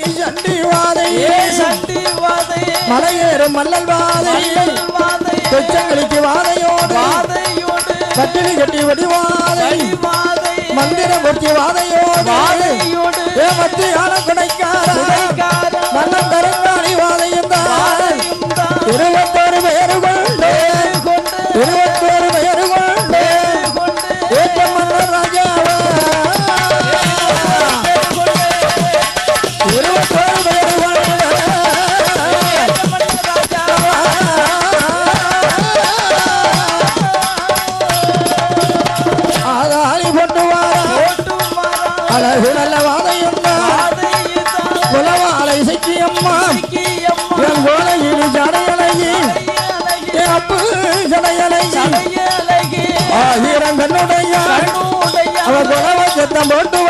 சண்டி வாதை சண்டி வாதை மலையேறும் மல்லல் வாதை கொச்சங்களுக்கு வாதையோடு. வாதையோடு. கட்டிலி கட்டி வடிவாதை. வாதை மந்திர வாதையோடு. வாதையோடு. ஏ மத்தியான குடைக்கார அழகு நல்ல வாதையம்மா. குலவாலை வாதையுதான் சிக்கி அம்மா என் கோலையில் ஜடையழகி என் அப்பு ஜடையழகி ஆயிரம் கண்ணுடைய கண்ணுடைய அவ குலவ சத்தம் போட்டு